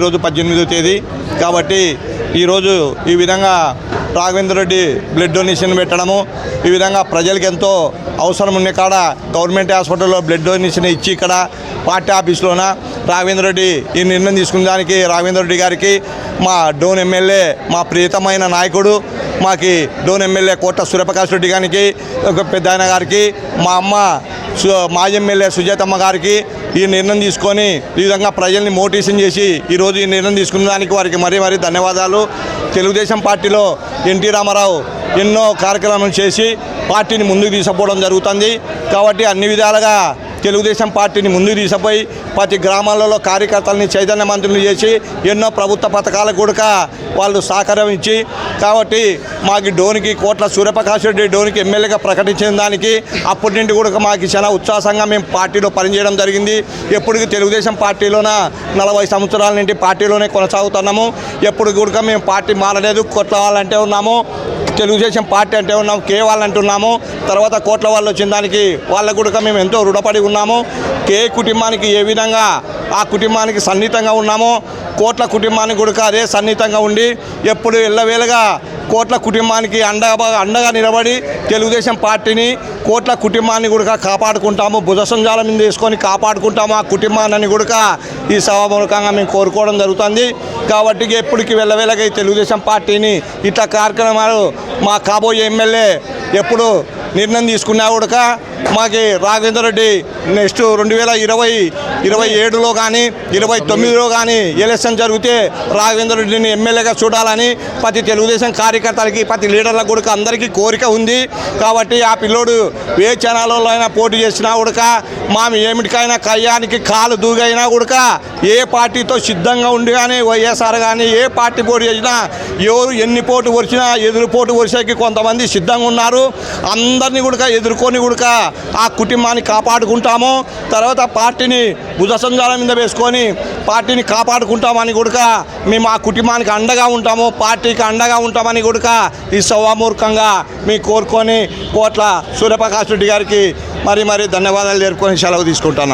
ఈరోజు పద్దెనిమిదో తేదీ. కాబట్టి ఈరోజు ఈ విధంగా రాఘవేంద్ర రెడ్డి బ్లడ్ డొనేషన్ పెట్టడము ఈ విధంగా ప్రజలకు ఎంతో అవసరం ఉన్న కాడ గవర్నమెంట్ హాస్పిటల్లో బ్లడ్ డొనేషన్ ఇచ్చి ఇక్కడ పార్టీ ఆఫీస్లోన రాఘవేంద్ర రెడ్డి ఈ నిర్ణయం తీసుకున్న దానికి రాఘవేంద్ర రెడ్డి గారికి మా డోన్ ఎమ్మెల్యే మా ప్రియతమైన నాయకుడు మాకి డోన్ ఎమ్మెల్యే కోట సూర్యప్రకాష్ రెడ్డి గారికి ఒక పెద్ద గారికి మా అమ్మ మాజీ ఎమ్మెల్యే సుజాతమ్మ గారికి ఈ నిర్ణయం తీసుకొని ఈ విధంగా ప్రజల్ని మోటివేషన్ చేసి ఈరోజు ఈ నిర్ణయం తీసుకున్న దానికి వారికి మరీ మరీ ధన్యవాదాలు. తెలుగుదేశం పార్టీలో ఎన్టీ రామారావు ఎన్నో కార్యక్రమాలు చేసి పార్టీని ముందుకు తీసుకుపోవడం జరుగుతుంది. కాబట్టి అన్ని విధాలుగా తెలుగుదేశం పార్టీని ముందు తీసిపోయి ప్రతి గ్రామాలలో కార్యకర్తలని చైతన్యవంతులు చేసి ఎన్నో ప్రభుత్వ పథకాలకు కూడా వాళ్ళు సహకారం ఇచ్చి కాబట్టి మాకు డోనికి కోట్ల సూర్యప్రకాష్ రెడ్డి డోనికి ఎమ్మెల్యేగా ప్రకటించిన దానికి అప్పటి నుండి కూడా మాకు చాలా ఉత్సాహంగా మేము పార్టీలో పనిచేయడం జరిగింది. ఎప్పటికీ తెలుగుదేశం పార్టీలోన నలభై సంవత్సరాల నుండి పార్టీలోనే కొనసాగుతున్నాము. ఎప్పుడు కూడా మేము పార్టీ మారలేదు కొట్ల వాళ్ళంటే ఉన్నాము. తెలుగుదేశం పార్టీ అంటే ఉన్నాము కే వాళ్ళు అంటున్నాము. తర్వాత కోట్ల వాళ్ళు వచ్చిన దానికి వాళ్ళ కూడా మేము ఎంతో రుణపడి ఉన్నాము. కే కుటుంబానికి ఏ విధంగా ఆ కుటుంబానికి సన్నిహితంగా ఉన్నామో. కోట్ల కుటుంబానికి కూడా అదే సన్నిహితంగా ఉండి ఎప్పుడు ఎల్లవేళగా కోట్ల కుటుంబానికి అండగా అండగా నిలబడి తెలుగుదేశం పార్టీని కోట్ల కుటుంబాన్ని కూడా కాపాడుకుంటాము భుజసంజాల మీద వేసుకొని కాపాడుకుంటాము ఆ కుటుంబాన్ని కూడా ఈ సభాముఖంగా మేము కోరుకోవడం జరుగుతుంది. కాబట్టి ఎప్పటికి వెళ్ళవేళగా ఈ తెలుగుదేశం పార్టీని ఇట్లా కార్యక్రమాలు మా కాబోయే ఎమ్మెల్యే ఎప్పుడు నిర్ణయం తీసుకున్నా కూడా మాకి రాఘవేంద్ర రెడ్డి నెక్స్ట్ రెండు వేల ఇరవై ఇరవై ఏడులో కానీ ఇరవై తొమ్మిదిలో కానీ ఎలక్షన్ జరిగితే రాఘవేంద్ర రెడ్డిని ఎమ్మెల్యేగా చూడాలని ప్రతి తెలుగుదేశం కార్యకర్తలకి ప్రతి లీడర్లకు కూడా అందరికీ కోరిక ఉంది. కాబట్టి ఆ పిల్లోడు ఏ ఛానల్లో అయినా పోటీ చేసినా కూడక మా ఏమిటికైనా కయ్యానికి కాలు దూగైనా కూడక ఏ పార్టీతో సిద్ధంగా ఉండి కానీ వైఎస్ఆర్ కానీ ఏ పార్టీ పోటీ చేసినా ఎవరు ఎన్ని పోటు వచ్చినా ఎదురు పోటు వరిసేకి కొంతమంది సిద్ధంగా ఉన్నారు. అందరినీ కూడా ఎదుర్కొని కూడా ఆ కుటుంబాన్ని కాపాడుకుంటాము. తర్వాత పార్టీని భుజసంజాల మీద వేసుకొని పార్టీని కాపాడుకుంటామని కూడా మేము ఆ కుటుంబానికి అండగా ఉంటాము. పార్టీకి అండగా ఉంటామని కూడా ఈ సవామూర్ఖంగా మీ కోరుకొని కోట్ల సూర్యప్రకాష్ రెడ్డి గారికి మరి మరి ధన్యవాదాలు జరుపుకొని సెలవు తీసుకుంటాను.